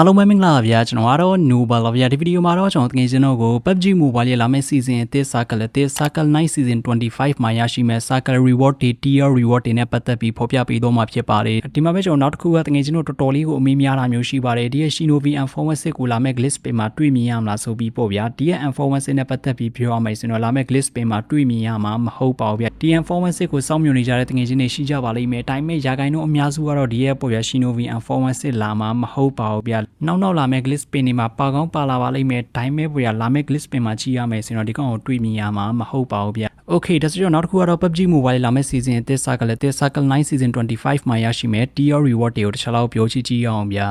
အားလုံးပဲမင်္ဂလာပါဗျာကျွန်တော်ကတော့ Nobel ပါဗျာဒီဗီဒီယိုမှာတော့ကျွန်တော်တကယ်ချင်းတို့ကို PUBG Mobile ရဲ့လာမယ့် season အသစ် Circle အသစ် Circle 9 season 25မှာရရှိမဲ့ Circle reward တွေ tier reward တွေနဲ့ပတ်သက်ပြီးဖော်ပြပေးသွားမှာဖြစ်ပါတယ်ဒီမှာပဲကျွန်တော်နောက်တစ်ခုကတကယ်ချင်းတို့တော်တော်လေးကိုအမေးများတာမျိုးရှိပါတယ်ဒီရဲ့ Shinobi Information ကိုလာမယ့် glitch pin မှာတွေ့မြင်ရမလားဆိုပြီးပို့ဗျာဒီရဲ့ Information နဲ့ပတ်သက်ပြီးပြောရမယ်ဆိုတော့လာမယ့် glitch pin မှာတွေ့မြင်ရမှာမဟုတ်ပါဘူးဗျာဒီ Information ကိုစောင့်မျှော်နေကြတဲ့တကယ်ချင်းတွေရှိကြပါလိမ့်မယ်ဒါပေမဲ့ရာဂိုင်းတို့အများစုကတော့ဒီရဲ့ပို့ဗျာ Shinobi Information လာမှာမဟုတ်ပါဘူးဗျာနောက်နောက်လာမယ့် glitch pin တွေမှာပါကောင်းပါလာပါလိမ့်မယ်ဒါပေမဲ့ပို့ဗျာလာမယ့် glitch pin မှာကြည့်ရမယ်ဆိုတော့ဒီကောင်ကိုတွေ့မြင်ရမှာမဟုတ်ပါဘူးဗျာ Okay ဒါဆိုတော့နောက်တစ်ခုကတော့ PUBG Mobile လာမယ့် season အသစ် Circle အသစ် Circle 9 season 25မှာရရှိမဲ့ tier reward တွေကိုတစ်ခြားလောက်ပြောချကြည့်ရအောင်ဗျာ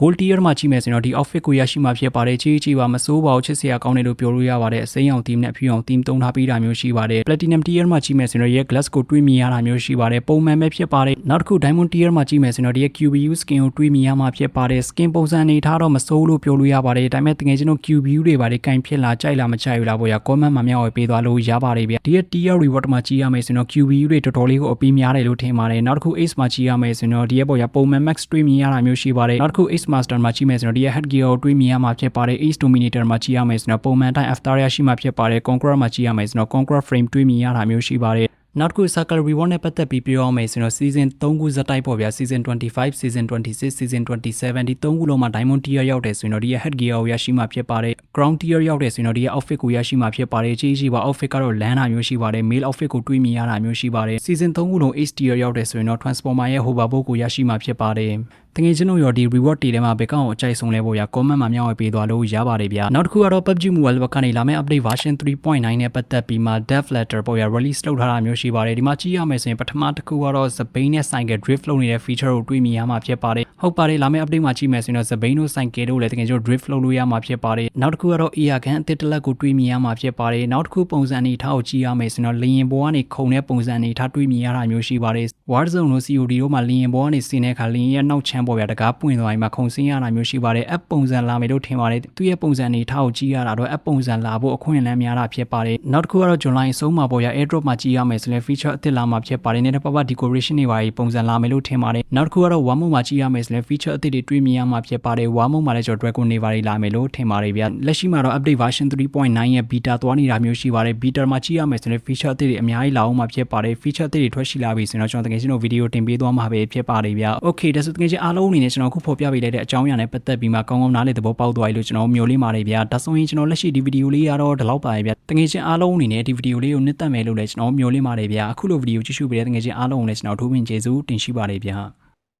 gold tier မှာကြည့်မယ်ဆိုတော့ဒီ outfit ကိုရရှိမှာဖြစ်ပါတယ်ချီချီပါမစိုးပါဘူးချစ်စရာကောင်းတယ်လို့ပြောလို့ရပါတယ်အစိမ်းအောင် team နဲ့အဖြူအောင် team သုံးထားပေးတာမျိုးရှိပါတယ် platinum tier မှာကြည့်မယ်ဆိုတော့ရဲ့ glass ကိုတွေးမြင်ရတာမျိုးရှိပါတယ်ပုံမှန်ပဲဖြစ်ပါတယ်နောက်တစ်ခု diamond tier မှာကြည့်မယ်ဆိုတော့ဒီရဲ့ QBU skin ကိုတွေးမြင်ရမှာဖြစ်ပါတယ် skin ပုံစံအနေထားတော့မစိုးလို့ပြောလို့ရပါတယ်ဒါပေမဲ့တကယ်ကျွန်တော် QBU တွေပါတယ်ကင်ဖြစ်လာကြိုက်လာမကြိုက်ဘူးလားပေါ့ရ comment မှာမျှဝေပေးသွားလို့ရပါတယ်ဗျဒီရဲ့ tier reward မှာကြည့်ရမယ်ဆိုတော့ QBU တွေတော်တော်လေးကိုအပီးများတယ်လို့ထင်ပါတယ်နောက်တစ်ခု ace မှာကြည့်ရမယ်ဆိုတော့ဒီရဲ့ပေါ့ရပုံမှန် max တွေးမြင်ရတာမျိုးရှိပါတယ်နောက်တစ်ခု ace master မှာကြည့်မယ်ဆိုတော့ဒီရဲ့ head gear ကိုတွေးမြင်ရမှာဖြစ်ပါတယ် ace dominator မှာကြည့်ရမယ်ဆိုတော့ပုံမှန်အတိုင်း after ရရှိမှာဖြစ်ပါတယ် conqueror မှာကြည့်ရမယ်ဆိုတော့ conqueror frame တွေးမြင်ရတာမျိုးရှိပါတယ်နောက်တစ်ခု circle reward နဲ့ပတ်သက်ပြီးပြောရမယ်ဆိုတော့ season 3ခုဇက်တိုက်ပေါ့ဗျာ season 25 season 26 season 27ဒီ3ခုလုံးမှာ diamond tier ရောက်တယ်ဆိုရင်တော့ဒီရဲ့ head gear ကိုရရှိမှာဖြစ်ပါတယ် ground tier ရောက်တယ်ဆိုရင်တော့ဒီရဲ့ outfit ကိုရရှိမှာဖြစ်ပါတယ်ကြီးကြီးပါ outfit ကတော့လမ်းတာမျိုးရှိပါတယ် male outfit ကိုတွေးမြင်ရတာမျိုးရှိပါတယ် season 3ခုလုံး H tier ရောက်တယ်ဆိုရင်တော့ transformer ရဲ့ hoverboard ကိုရရှိမှာဖြစ်ပါတယ် တကယ်ချင်းတို့ရောဒီ reward တွေထဲမှာဘယ်ကောင်ကိုအကြိုက်ဆုံးလဲပေါ့ဗျာ comment မှာမျှဝေပေးသွားလို့ရပါတယ်ဗျာနောက်တစ်ခုကတော့ PUBG Mobile ဘက်ကနေလာမယ့် update version 3.9နဲ့ပတ်သက်ပြီးမှ dev letter ပေါ့ဗျာ release လုပ်ထားတာမျိုးရှိပါတယ်ဒီမှာကြည့်ရမယ်ဆိုရင်ပထမတစ်ခုကတော့ Zabain နဲ့ Cycle drift လုပ်နေတဲ့ feature ကိုတွေ့မြင်ရမှာဖြစ်ပါတယ်ဟုတ်ပါတယ်လာမယ့် update မှာကြည့်မယ်ဆိုရင်တော့ Zabain တို့ Cycle တို့လည်းတကယ်ချင်း drift လုပ်လို့ရမှာဖြစ်ပါတယ်နောက်တစ်ခုကတော့ ear gun အသစ်တစ်လက်ကိုတွေ့မြင်ရမှာဖြစ်ပါတယ်နောက်တစ်ခုပုံစံအနေထားကိုကြည့်ရမယ်ဆိုရင်တော့လေရင်ပေါ်ကနေခုံတဲ့ပုံစံအနေထားတွေ့မြင်ရတာမျိုးရှိပါတယ် Warzone တို့ COD တို့မှာလေရင်ပေါ်ကနေဆင်းတဲ့အခါလေရင်ရဲ့နောက်ချမ်းပေါ်ဗျာတကားပွင့်သွားရင်မှခုံဆင်းရတာမျိုးရှိပါတယ် app ပုံစံလာမယ်လို့ထင်ပါတယ်သူရဲ့ပုံစံအနေထားကိုကြည့်ရတာတော့ app ပုံစံလာဖို့အခွင့်အလမ်းများတာဖြစ်ပါတယ်နောက်တစ်ခုကတော့ July အဆုံးမှာပေါ်ဗျာ airdrop မှာကြည့်ရမယ်ဆိုရင် feature အသစ်လာမှာဖြစ်ပါတယ်နေတဲ့ပပ decoration တွေပါပုံစံလာမယ်လို့ထင်ပါတယ်နောက်တစ်ခုကတော့ Warmo မှာကြည့်ရမယ်ဆိုရင် feature အသစ်တွေတွေ့မြင်ရမှာဖြစ်ပါတယ် Warmo မှာလည်းကျွန်တော် Dragon တွေပါလာမယ်လို့ထင်ပါတယ်ဗျာလက်ရှိမှာတော့ update version 3.9ရဲ့ beta သွားနေတာမျိုးရှိပါတယ် beta မှာကြည့်ရမယ်ဆိုရင် feature အသစ်တွေအများကြီးလာအောင်မှာဖြစ်ပါတယ် feature အသစ်တွေထွက်ရှိလာပြီဆိုတော့ကျွန်တော်တကယ်ချင်းတို့ဗီဒီယိုတင်ပေးသွားမှာပဲဖြစ်ပါတယ်ဗျာ okay ဒါဆိုတကယ်ချင်းအားလုံးအနေနဲ့ကျွန်တော်ခုဖော်ပြပေးလိုက်တဲ့အကြောင်းအရာနဲ့ပတ်သက်ပြီးမှကောင်းကောင်းနားလည်သဘောပေါက်သွားပြီလို့ကျွန်တော်မျှော်လင့်ပါတယ်ဗျာဒါဆိုရင်ကျွန်တော်လက်ရှိဒီဗီဒီယိုလေးကတော့ဒီလောက်ပါပဲဗျာတကယ်ချင်းအားလုံးအနေနဲ့ဒီဗီဒီယိုလေးကိုနှစ်သက်မယ်လို့လည်းကျွန်တော်မျှော်လင့်ပါတယ်ဗျာအခုလိုဗီဒီယိုကြည့်ရှုပေးတဲ့တကယ်ချင်းအားလုံးကိုလည်းကျွန်တော်ထိုးပင်ကျေးဇူးတင်ရှိပါတယ်ဗျာ